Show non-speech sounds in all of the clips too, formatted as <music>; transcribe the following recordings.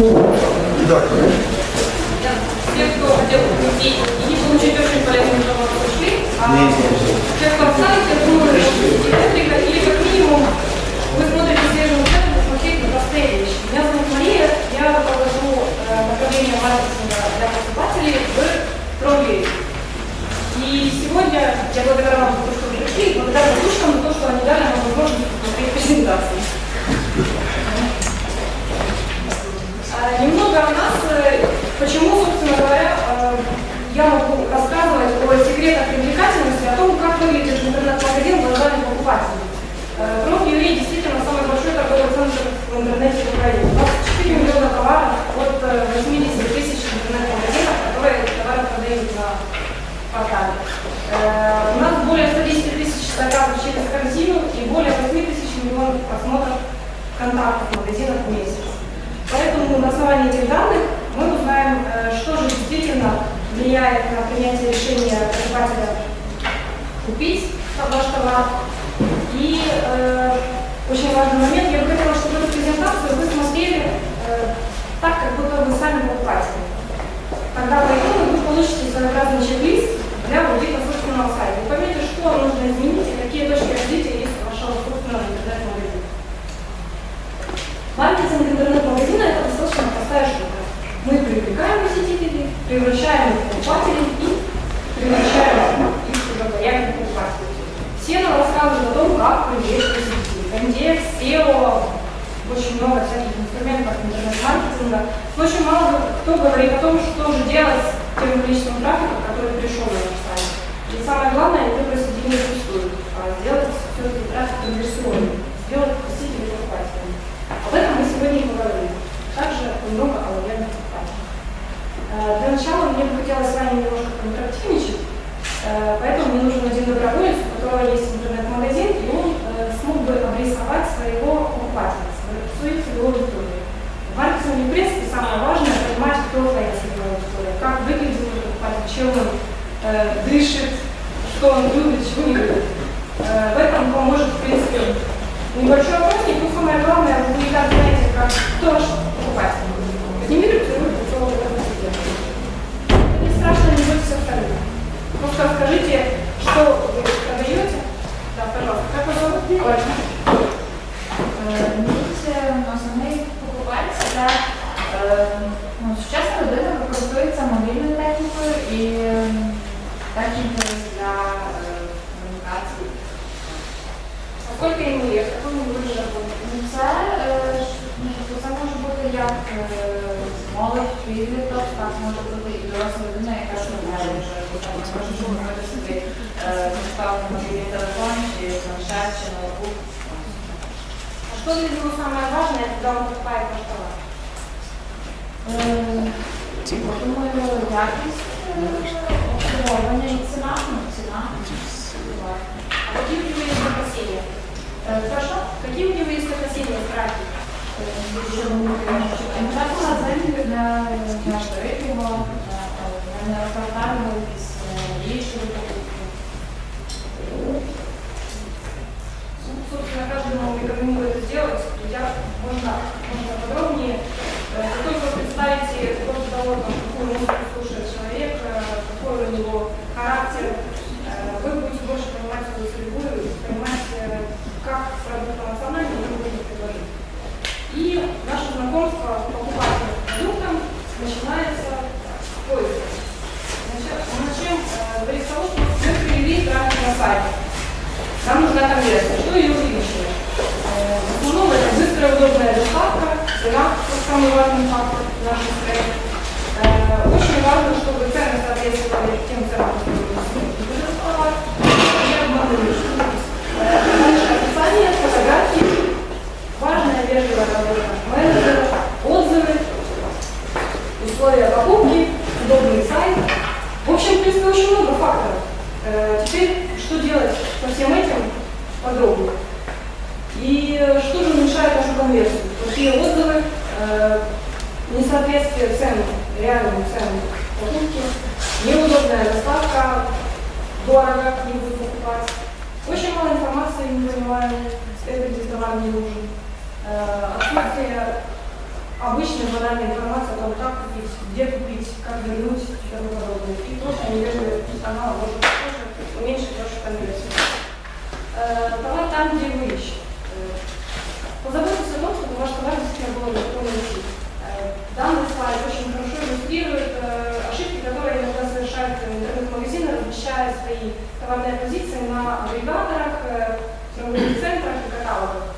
Итак, Те, кто хотел и не получить очень полезную информацию, ушли, а те, кто остались, я думаю, или как минимум вы смотрите свежую цену, посмотрите на простые вещи. Меня зовут Мария, я руковожу э, направлением маркетинга для покупателей в Трогле. И сегодня я благодарна вам за то, что вы пришли, и благодарна слушкам за то, что они дали нам возможность посмотреть презентацию. Немного о нас, э, почему, собственно говоря, э, я могу рассказывать о секретах привлекательности, о том, как выглядит интернет-магазин глазами покупателей. Кром Юрий действительно самый большой торговый центр в интернете в Украине. 24 миллиона товаров от э, 80 тысяч интернет-магазинов, которые товары продают на портале. Э, У нас более 110 тысяч заказов через корзину и более 8 тысяч миллионов просмотров контактов магазинов в месяц. Поэтому на основании этих данных мы узнаем, э, что же действительно влияет на принятие решения покупателя купить ваш товар. И э, очень важный момент, я бы хотела, чтобы эту презентацию вы смотрели э, так, как будто вы сами покупатели. Когда по итогу вы получите своеобразный чек-лист для аудита собственного сайта. Вы поймете, что нужно изменить и какие точки развития есть у вашего собственного интернет-магазина. Маркетинг интернет-магазина – это достаточно простая штука. Мы привлекаем посетителей, превращаем их в покупателей и превращаем их в лояльных покупателей. Все нам рассказывают о том, как привлечь посетителей. Индекс, SEO, очень много всяких инструментов интернет-маркетинга. Но очень мало кто говорит о том, что же делать с тем количеством трафика, который пришел на наш сайт. И самое главное, не выбросить деньги впустую, а сделать все-таки трафик конверсионным, сделать посетителей покупателями. Об этом мы сегодня и поговорим. Также много о Для начала мне бы хотелось с вами немножко поинтерактивничать, Э, поэтому мне нужен один доброволец, у которого есть интернет-магазин, и он э, смог бы обрисовать своего покупателя, свою целевую аудиторию. В маркетинге, принципе, самое важное – понимать, кто твоя целевая аудитория, как выглядит покупатель, чем он молодь, підліток, так може бути і доросла людина, яка шукає вже може собі е, безплатний мобільний телефон, чи планшет, чи ноутбук. А что для него самое важное, когда он покупает ваш товар? Е, Думаю, якість е, обслуговування і ціна, ну, ціна. А какие у него есть опасения? Е, Прошу, Какие у него есть опасения, страхи? інтернет-магазин можно, можно подробнее. Как только вы представите после того, там, какую музыку слушает человек, э, какой у него характер, э, вы будете больше понимать свою судьбу, понимать, э, как продукт эмоционально вы будете предложить. И наше знакомство с покупательным продуктом начинается с поиска. Значит, мы начнем э, говорить с того, что мы привели трафик на сайт. Нам нужна конверсия. Что ее увеличивает? Э, В основном это быстрая, удобная доставка, цена, самый важный фактор нашей страны. Э, Очень важно, чтобы цены соответствовали тем ценам, которые. И обманули. Э, Дальше описание, фотографии, важная вежливая работа отзывы, условия покупки, удобный сайт. В общем, в очень много факторов. Теперь, что делать со всем этим подробнее? И э, что же уменьшает нашу конверсию? Плохие отзывы, э, несоответствие цен, реальным ценам покупки, неудобная доставка, дорого буду покупать. Очень мало информации, не это здесь товар не нужен. Э, Отсутствие обычная банальная информация о том, как купить, где купить, как вернуть и тому подобное. И просто невежливый персонал может тоже уменьшить вашу конверсию. Э, Товар там, где вы ищете. Э, Позаботьтесь о том, чтобы ваш товар действительно было легко найти. Э, Данный слайд очень хорошо иллюстрирует э, ошибки, которые иногда совершают интернет-магазины, размещая свои товарные позиции на агрегаторах, э, торговых центрах и каталогах.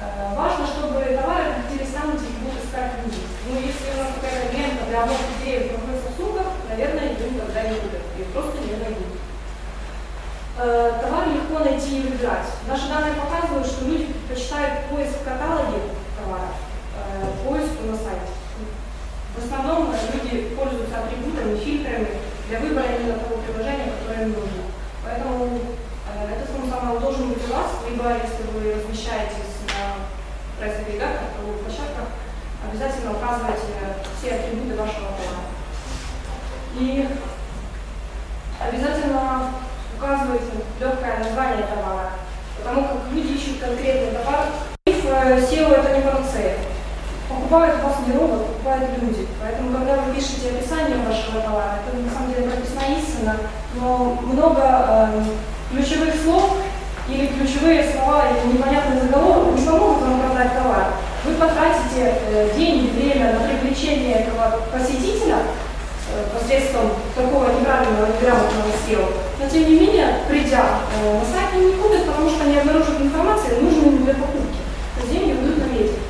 Э, Важно, чтобы товары приходили сами, где будут искать люди. Ну, если у нас какая-то лента для обоих идеи в сумках, наверное, ее никогда не будет. Ее просто не найдут. Э, Товар легко найти и выбирать. Наши данные показывают, что люди предпочитают поиск в каталоге товара, э, поиску на сайте. В основном э, люди пользуются атрибутами, фильтрами для выбора именно того приложения, которое им нужно. Поэтому э, этот функционал должен быть у вас, либо если вы размещаетесь на пресс-агрегаторах, торговых площадках, обязательно указывайте все атрибуты вашего товара. И обязательно указывайте легкое название товара, потому как люди ищут конкретный товар. Э, SEO это не панацея. Покупают вас не робот, покупают люди. Поэтому, когда вы пишете описание вашего товара, это на самом деле прописана истина, но много э, ключевых слов или ключевые слова или непонятный заголовок не помогут вам продать товар. Вы потратите э, деньги, время на привлечение этого посетителя э, посредством такого неправильного, неграмотного SEO. Но тем не менее, придя э, на сайт, они не купят, потому что они обнаружат информацию, нужную им для покупки. То есть деньги будут на ветер.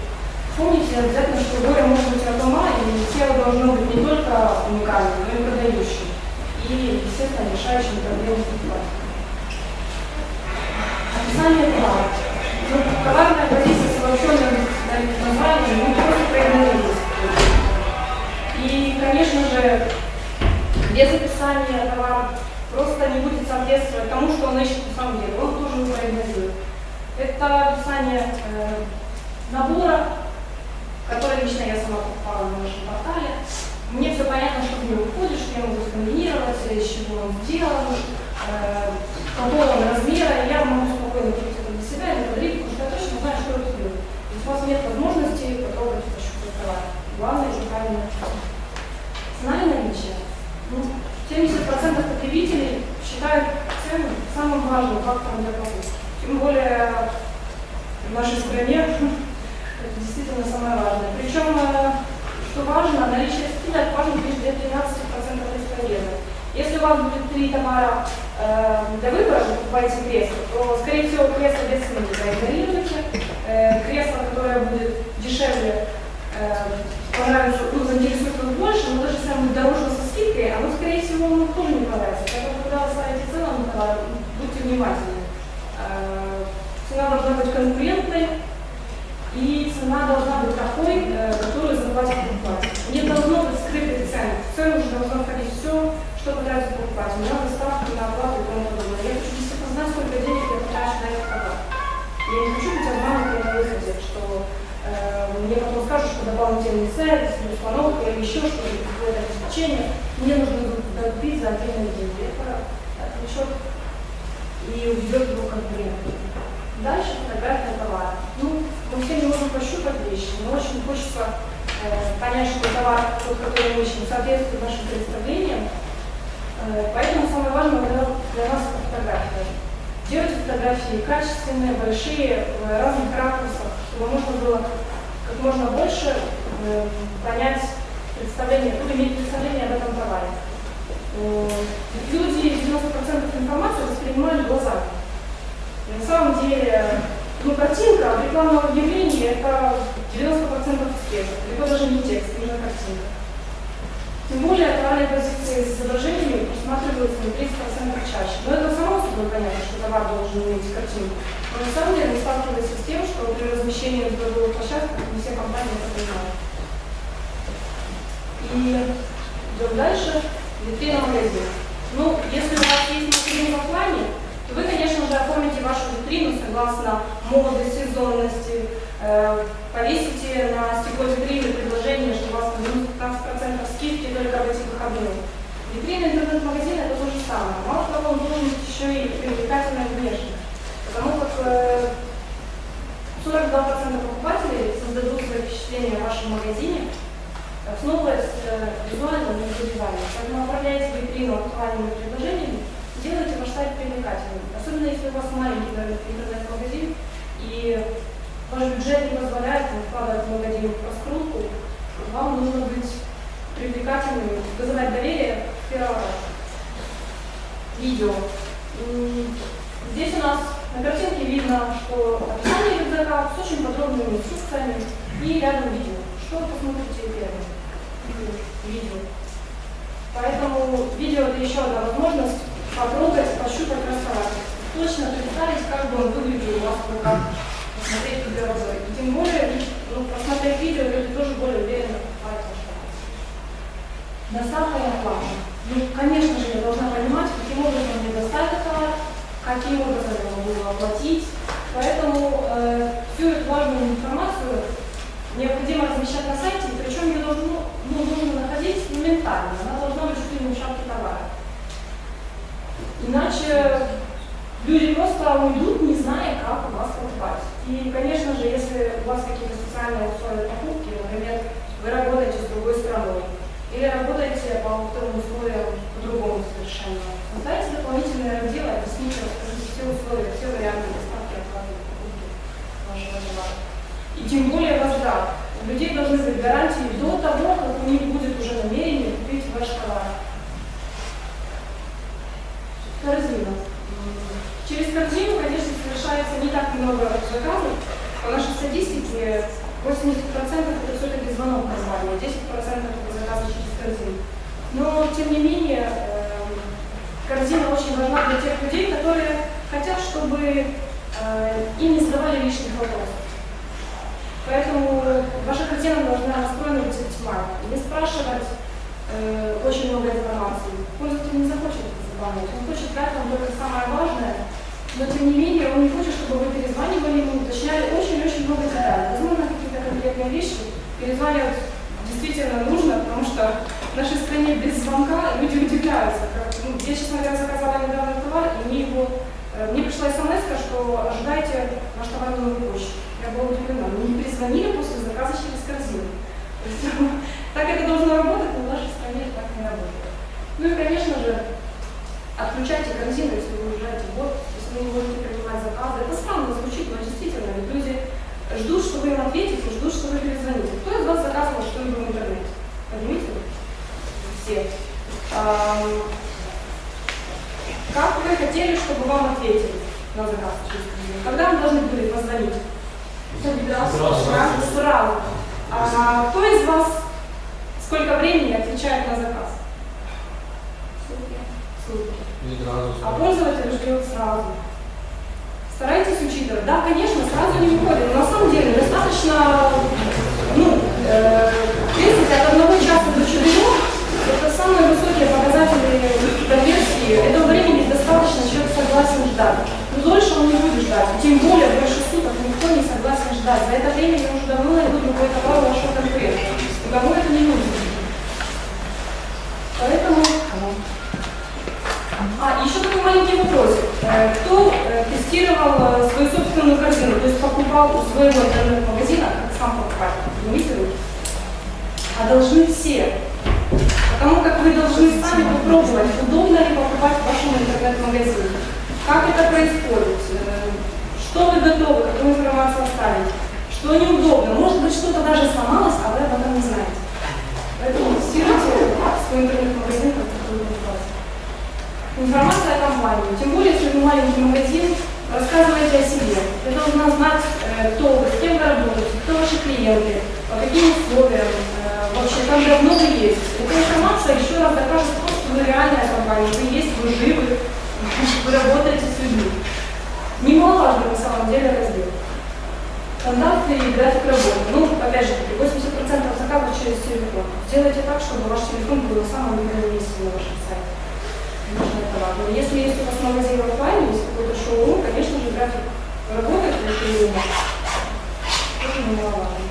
Помните обязательно, что горе может быть от ума, и SEO должно быть не только уникальным, но и продающим. И, естественно, решающим проблемы покупателя. Описание товара. Ну, товарная позиция с обобщенным названием, ну, просто проигнорировать. И, конечно же, без описания товара просто не будет соответствовать тому, что он ищет на самом деле. Он тоже не проигнорирует. Это описание э, набора, который лично я сама покупала на нашем портале. Мне все понятно, что в него входит, что я могу скомбинировать, из чего он сделан, э, какого он размера. И я могу спокойно купить это для себя или подарить, потому что я точно знаю, что будет. То есть у вас нет возможности потрогать, пощупать товар. Главное, это правильно и наличие. Ну, 70% потребителей считают цену самым важным фактором для покупки. Тем более в нашей стране <laughs> это действительно самое важное. Причем, э, что важно, наличие скидок важно лишь для 13% исковерных. Если у вас будет три товара э, для выбора, вы покупаете кресло, то, скорее всего, кресло без скидки проигнорируете. Э, кресло, которое будет дешевле, э, понравится, ну, заинтересует вас больше, но даже если оно будет дороже со скидкой, оно, вам тоже не понравится. Поэтому, когда вы ставите цену на товар, будьте внимательны. Э, Цена должна быть конкурентной, и цена должна быть такой, э, которую заплатит покупатель. Не должно быть скрытой цены. В цену уже должно входить все, что потратит покупатель. На доставку, на оплату и тому подобное. Я хочу действительно знать, сколько денег я потрачу на этот товар. Я не хочу быть обманутой на выходе, что э, мне потом скажут, что дополнительный сайт, установка или еще что-то, какое-то обеспечение. Мне нужно будет купить за отдельные деньги. Это отвлечет и уведет его конкурентов. Дальше фотография товара. Ну, мы все не можем пощупать вещи, но очень хочется э, понять, что товар, тот, который мы ищем, соответствует нашим представлениям. Э, поэтому самое важное для, для нас это фотография. Делайте фотографии качественные, большие, в разных ракурсах, чтобы можно было как можно больше э, понять представление, иметь представление об этом товаре. Э, Люди 90% информации воспринимают глазами. И на самом деле, ну, картинка в рекламном объявлении это 90% успеха, либо даже не текст, именно картинка. Тем более товарные позиции с изображениями просматриваются на 30% чаще. Но это само собой понятно, что товар должен иметь картинку. Но на самом деле мы сталкиваемся с тем, что при размещении на торговых площадках не все компании это понимают. И идем дальше. Витрина магазина. Ну, если у вас есть магазин в офлайне, то вы, конечно же, оформите вашу витрину согласно моды, сезонности, э, повесите на стекло витрины предложение, что у вас там 15% скидки только в эти выходные. Витрина интернет-магазина это то же самое. Мало того, он должен быть еще и привлекательной внешне. Потому как э, 42% покупателей создадут свое впечатление о вашем магазине основываясь э, визуально на дизайне. Поэтому оформляйте витрину актуальными предложениями, делайте ваш сайт привлекательным. Особенно если у вас маленький интернет-магазин и ваш бюджет не позволяет вкладывать в магазин раскрутку, вам нужно быть привлекательным, вызывать доверие первого. Видео. Здесь у нас на картинке видно, что описание рюкзака с очень подробными инструкциями и рядом видео. Что посмотрите первым? Видео. Поэтому видео это еще одна возможность потрогать, пощупать, расставать. Точно представить, как бы он выглядел у вас в руках, посмотреть первый обзор. И тем более, ну, посмотреть видео, люди тоже более уверенно покупают. Доставка и оплата. Ну, конечно же, я должна понимать, каким образом мне доставить товар, каким образом я могу его оплатить. Поэтому э, всю эту важную информацию необходимо размещать на сайте, причем ее должно, ну, нужно находить моментально, она должна быть чуть ли не в шапке товара. Иначе люди просто уйдут, не зная, как у вас покупать. И, конечно же, если у вас какие-то специальные условия покупки, например, вы работаете с другой страной, или работаете по вторым условиям по-другому совершенно, создайте дополнительные разделы, объясните, расскажите все условия, все варианты доставки, оплаты, покупки вашего товара. И тем более возврат. У людей должны быть гарантии до того, как у них будет уже намерение купить ваш товар. Корзина. Через корзину, конечно, совершается не так много заказов. По нашей статистике 80% это все-таки звонок названия, 10% это заказы через корзину. Но, тем не менее, эм, корзина очень важна для тех людей, которые хотят, чтобы э, им не задавали лишних вопросов. Поэтому ваша корзина должна настроена быть оптимально. Не спрашивать э, очень много информации. Пользователь не захочет это заполнять. Он хочет дать вам только самое важное, но тем не менее он не хочет, чтобы вы перезванивали ему, уточняли очень-очень много деталей. Возможно, какие-то конкретные вещи перезванивать действительно нужно, потому что в нашей стране без звонка люди удивляются. Как, ну, я, честно говоря, заказала недавно товар, и мне его э, мне пришла смс, что ожидайте ваш товар на новой почте. Я была удивлена. Мне не перезвонили после заказа через корзину. <laughs> Есть, так это должно работать, но в нашей стране так не работает. Ну и, конечно же, отключайте корзину, если вы уезжаете в отпуск, если вы не можете принимать заказы. Это странно звучит, но действительно, ведь люди ждут, что вы им ответите, ждут, что вы перезвоните. Кто из вас заказывал что-либо в интернете? Поднимите. Все. Как вы хотели, чтобы вам ответили на заказ? Когда вы должны были позвонить? Сразу. Сразу. Сразу. А кто из вас сколько времени отвечает на заказ? Сутки. Сутки. А пользователь ждет сразу. Старайтесь учитывать. Да, конечно, сразу не выходит. Но на самом деле достаточно, ну, э, от одного часа до четырех это самые высокие показатели конверсии. Этого времени достаточно, человек согласен ждать. Но дольше он не будет ждать. Тем более больше суток никто не согласен ждать. За это время я уже давно найду другой товар вашего конкурента. Никому это не нужно. Поэтому а, еще такой маленький вопрос. Э, Кто э, тестировал э, свою собственную корзину, то есть покупал у своего интернет-магазина, как сам покупатель? Поднимите руки. А должны все. Потому как вы должны сами попробовать, удобно ли покупать в вашем интернет-магазине. Как это происходит? Что вы готовы, какую информацию оставить? Что неудобно? Может быть, что-то даже сломалось, а вы об этом не знаете. Поэтому тестируйте свой интернет-магазин, как вы. Информация о компании. Тем более, если вы маленький магазин, рассказывайте о себе. Вы должны знать, э, кто вы, с кем вы работаете, кто ваши клиенты, по каким условиям, э, вообще как давно вы есть. Эта информация еще раз докажет то, что вы реальная компания, вы есть, вы живы, <laughs> вы работаете с людьми. Немаловажный на самом деле раздел. Контакты и график работы. Ну, опять же, 80% заказов через телефон. Сделайте так, чтобы ваш телефон был на самом видном месте на вашем сайте. Конечно, это важно. Если есть у вас магазин офлайн, есть какой-то шоу, конечно же, график работы в это время тоже немаловажно.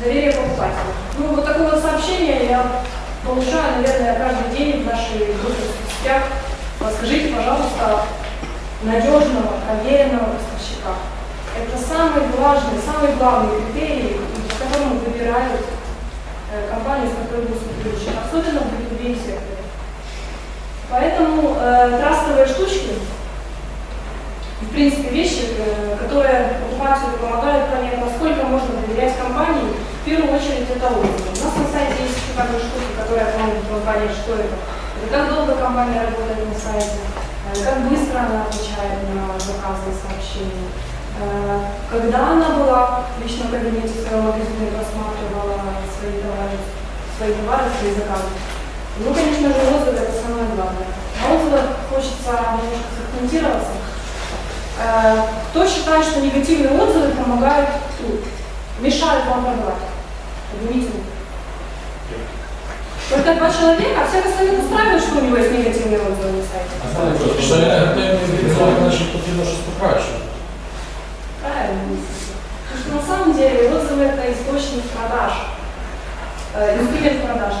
Доверие покупателя. Ну, вот такое вот сообщение я получаю, наверное, каждый день в нашей группе в соцсетях. Подскажите, пожалуйста, надежного, проверенного поставщика. Это самый важный, самый главный критерий, по которому выбирают э, компанию, с которой будут сотрудничать, особенно в B2B секторе. Поэтому э, трастовые штучки, в принципе, вещи, э, которые покупателю помогают понять, насколько можно доверять компании, в первую очередь это отзывы. У нас на сайте есть еще такие штуки, которые помогут вам понять, что это. Это как долго компания работает на сайте, э, как быстро она отвечает на заказы и сообщения. Э, Когда она была в личном кабинете в своем магазине и просматривала свои товары, свои товары, свои заказы. Ну, конечно же, отзывы это самое главное. На отзывах хочется немножко сакцентироваться. Э, Кто считает, что негативные отзывы помогают мешают вам продавать? Поднимите. Только два человека, а всех остальных устраивает, что у него есть негативные отзывы на сайте. Що я негативний відзиваю, значить потрібно щось покращувати. Правильно. Потому что на самом деле отзывы это источник продаж. Э,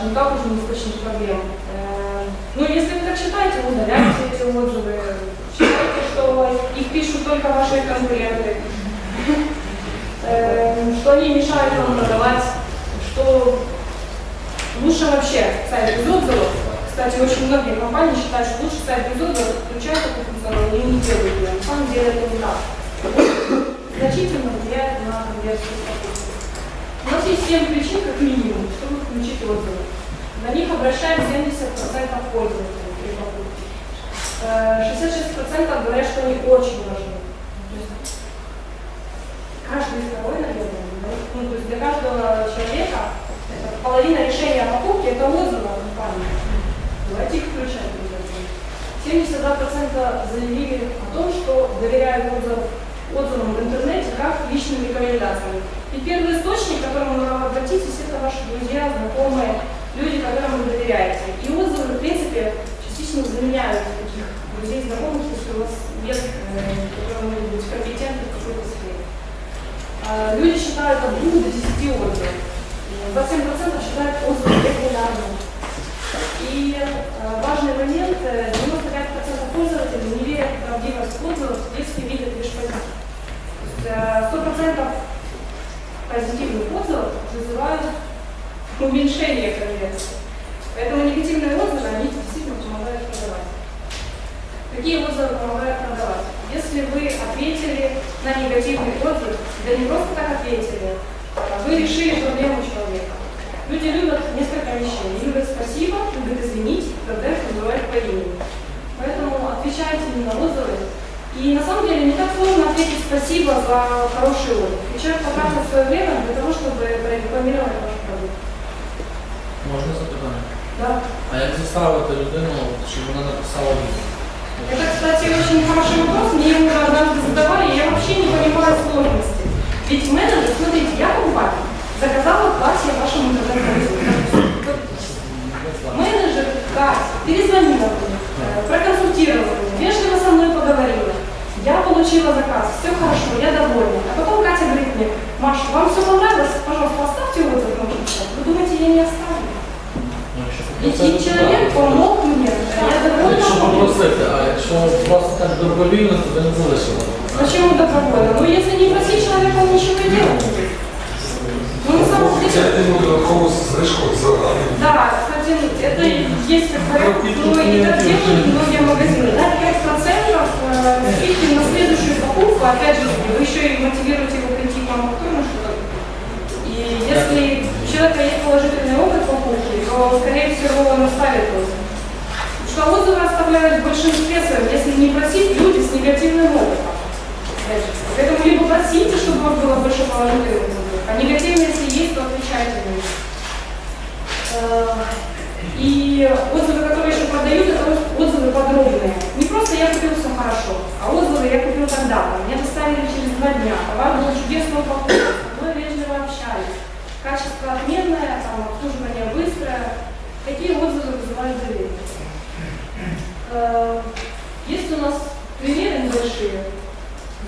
Инструмент продаж, не как уже источник проблем. Э, Ну, если вы так считаете, удаляйте эти отзывы. Считайте, что их пишут только ваши конкуренты. Э, Что они мешают вам продавать. Что лучше вообще сайт без отзывов. Кстати, очень многие компании считают, что лучше сайт без отзывов включают эту функциональность и не делают. На самом деле это не так значительно влияет на конверсию. У нас есть 7 причин, как минимум, чтобы включить отзывы. На них обращают 70% пользователей при покупке. Э, 66% говорят, что они очень важны. Каждый второй, наверное, ну, то есть для каждого человека половина решения о покупке – это отзывы о компании. Давайте их включать обязательно. 72% заявили о том, что доверяют отзывам отзывам в интернете, как личным рекомендациям. И первый источник, к которому вы обратитесь, это ваши друзья, знакомые, люди, которым вы доверяете. И отзывы, в принципе, частично заменяют таких друзей, знакомых, если у вас нет, э, которые могут быть компетентны в какой-то сфере. А, люди считают от 2 до 10 отзывов. 27% считают отзывы регулярными. И э, важный момент, э, пользователи не верят в правдивость отзывов, если видят лишь позитив. Сто процентов позитивных отзывов вызывают уменьшение конверсии. Поэтому негативные отзывы, они действительно помогают продавать. Какие отзывы помогают продавать? Если вы ответили на негативный отзыв, да не просто так ответили, а вы решили проблему человека. Люди любят несколько вещей. любят спасибо, любят извинить, когда их называют по имени. Поэтому отвечайте именно отзывы. И на самом деле не так сложно ответить спасибо за хороший отзыв. И человек потратил свое время для того, чтобы прорекламировать ваш продукт. Можна запитання? Да. А як заставити людину, щоб вона написала відео? Это, кстати, очень хороший вопрос. Мне его однажды задавали, и я вообще не понимаю сложности. Ведь менеджер, смотрите, я покупатель, заказала платье вашему интернет-магазину. Менеджер Катя перезвонила мне, э, проконсультировала меня, вежливо со мной поговорила. Я получила заказ, все хорошо, я довольна. А потом Катя говорит мне, Маша, вам все понравилось? Пожалуйста, оставьте отзыв на мой сайт». Вы думаете, я не оставлю? Ну, якщо И, и попросити, человек то- помог мне, я довольна. Якщо попросити, а якщо просто так добровільно, то ви не залишили. Почему добровольно? Ну, если не просить человека, он ничего не делает. Ну, на самом деле, Ініціативну додаткову знижку за да, кстати, это есть как вариант, но и так делают многие магазины. Да, 5% э, скидки на следующую покупку, опять же, вы еще и мотивируете его прийти к вам повторно что-то. И если у человека есть положительный опыт покупки, то, скорее всего, он оставит. Потому что отзывы оставляют в большинстве своем, если не просить люди с негативным опытом. Поэтому либо просите, чтобы у вас было больше положительных отзывов, а негативные, если есть, то отвечайте на них. И отзывы, которые еще продают, это отзывы подробные. Не просто я купил все хорошо, а отзывы я купил тогда-то. Меня доставили через два дня. Товар был чудесного упаковки, со мной вежливо общались. Качество отменное, там, обслуживание быстрое. Такие отзывы вызывают доверие. Э, Есть у нас примеры небольшие.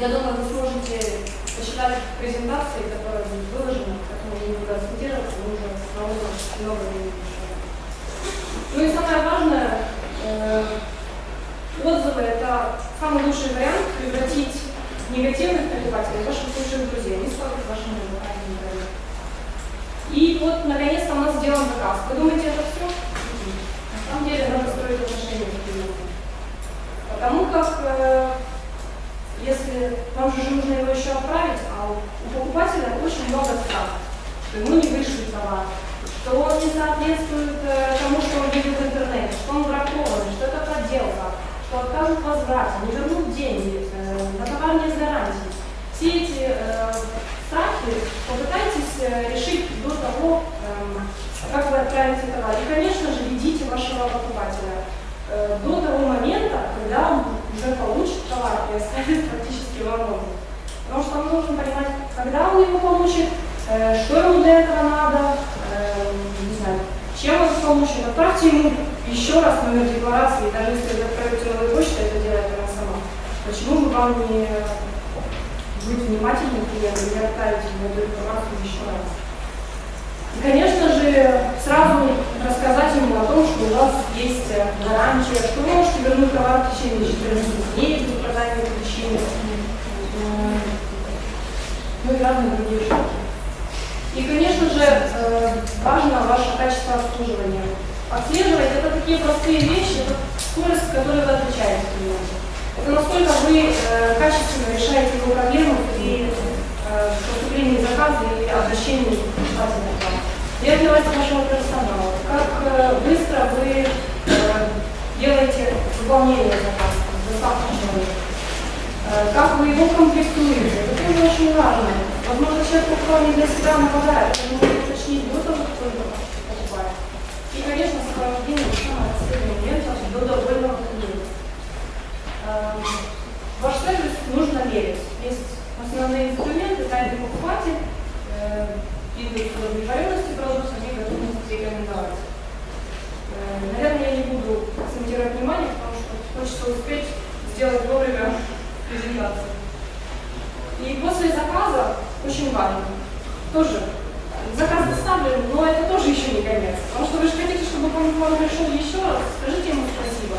Я думаю, вы сможете почитать презентации, которая будет выложена, поэтому я не буду акцентироваться, мы уже много времени. Ну и самое важное, э, отзывы – это самый лучший вариант превратить негативных покупателей в ваших лучших друзей, не столько вашими локальными И вот, наконец-то, у нас сделан заказ. Вы думаете, это все? На самом деле, надо строить отношения с клиентом. Потому как, э, если вам же нужно его еще отправить, а у покупателя очень много страхов, что ему не вышли товар, что он не соответствует э, тому, что он видел в интернете, что он бракованный, что это подделка, что откажут в возврате, не вернут деньги, э, на товар не с гарантией. Все эти э, страхи попытайтесь э, решить до того, эм, как вы отправите товар. И, конечно же, ведите вашего покупателя э, до того момента, когда он уже получит товар и оставит <laughs> практически вам дома. Потому что он должен понимать, когда он его получит, э, что ему для этого надо, э, он получит. Отправьте ему еще раз номер декларации, даже если вы отправите новую почту, это делает она сама. Почему бы вам не быть внимательным клиентом и отправить ему эту информацию еще раз? И, конечно же, сразу рассказать ему о том, что у вас есть э, гарантия, что вы можете вернуть товар в течение 14 дней при указании причины. Ну и разные другие штуки. И, конечно же, э, важно ваше качество обслуживания. Отслеживать это такие простые вещи, это скорость, с которой вы отвечаете клиенту. Это насколько вы э, качественно решаете его проблему при э, поступлении заказа или обращении к покупателю к вам. Верность вашего персонала, как быстро вы делаете выполнение заказа, доставку человека, как вы его комплектуете. Это тоже очень важно. Возможно, человек покупал не для себя. Это нужно уточнить того, как он покупает. И, конечно, сопровождение самого последнего момента до довольного клиента. Ваш сервис нужно верить. Есть основные инструменты, тайный покупатель, индекс удовлетворенности продукта и готовность рекомендовать. Наверное, я не буду акцентировать внимание, потому что хочется успеть сделать вовремя презентацию. И после заказа очень важно, тоже заказ доставлен, но это тоже еще не конец. Потому что вы же хотите, чтобы он к вам пришел еще раз, скажите ему спасибо.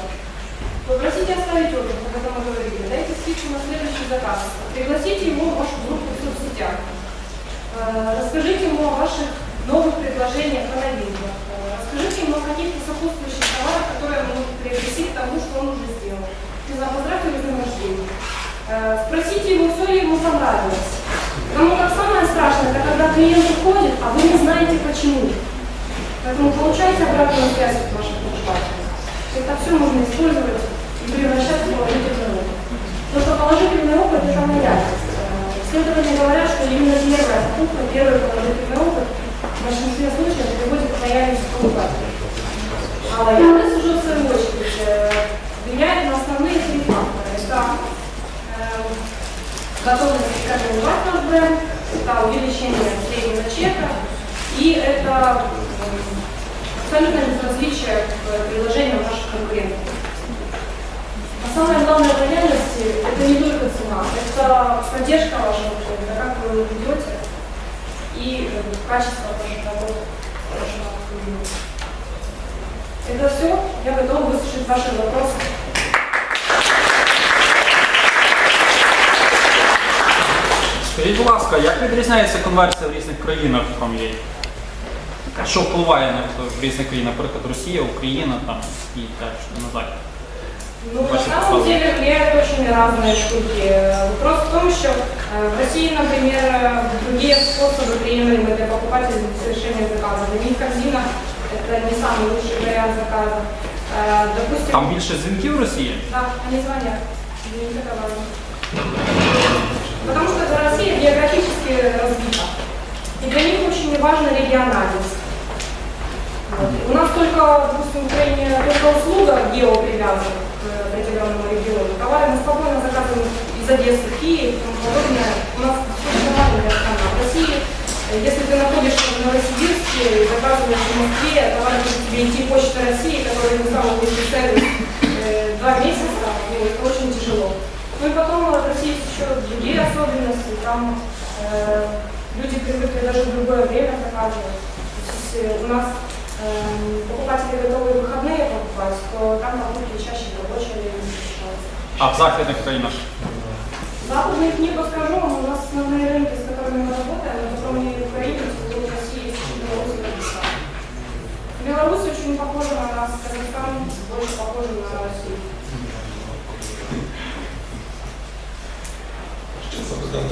Попросите оставить отзыв, об этом мы говорили. Дайте скидку на следующий заказ. Пригласите его в вашу группу в соцсетях. Э, Расскажите ему о ваших новых предложениях о новинках. Э, Расскажите ему о каких-то сопутствующих товарах, которые могут приобрести к тому, что он уже сделал. Поздравьте с днем рождения. Э, Спросите его, все ли ему понравилось. Потому как самое страшное, это когда клиент уходит, а вы не знаете почему. Поэтому получайте обратную связь от ваших покупателей. Это все можно использовать и превращать в положительный опыт. Потому что положительный опыт – это лояльность. Э, Исследования говорят, что именно первая покупка, первый положительный опыт в большинстве случаев приводит к лояльности покупателя. А лояльность уже в свою очередь э, влияет на основные три фактора. Это э, готовность бренд, это увеличение среднего чека и это абсолютное безразличие к предложениям наших конкурентов. А самое главное в это не только цена, это поддержка вашего бренда, как вы его ведете и э, качество ваших работ, вашего. Это все. Я готова выслушать ваши вопросы. Скажіть, будь ласка, як відрізняється конверсія в різних країнах там є? Що впливає на це в різних країнах, наприклад, Росія, Україна там і так на захід? Ну, на Ваши самом слова. деле влияют очень разные штуки. Вопрос в том, что э, в России, например, э, другие способы приемлемы для покупателей для совершения заказа. Для них корзина – это не самый лучший вариант заказа. Э, Допустим, Там більше дзвінків в Росії? да, они звонят. Не это важно. Потому что Россия географически разбита. И для них очень важна региональность. У нас только, допустим, в Украине только услуга геопривязана к определенному региону. Товары мы спокойно заказываем из Одессы Киев и тому подобное. У нас все нормальная страна. В России, если ты находишься в Новосибирске и заказываешь в Москве, товар будет тебе идти Почта России, который не самый лучший сервис, два месяца, ну и потом у России есть еще другие особенности. Там э, люди привыкли даже в другое время прокачивать. То есть э, у нас э, покупатели готовы выходные покупать, то там покупки чаще в рабочее время. А в западных рынках? Западных не подскажу, но у нас основные рынки, с которыми мы работаем, это кроме Украины, в России, есть еще Беларусь и Казахстан. Беларусь очень похожа на нас, Казахстан больше похожа на Россию. Спасибо.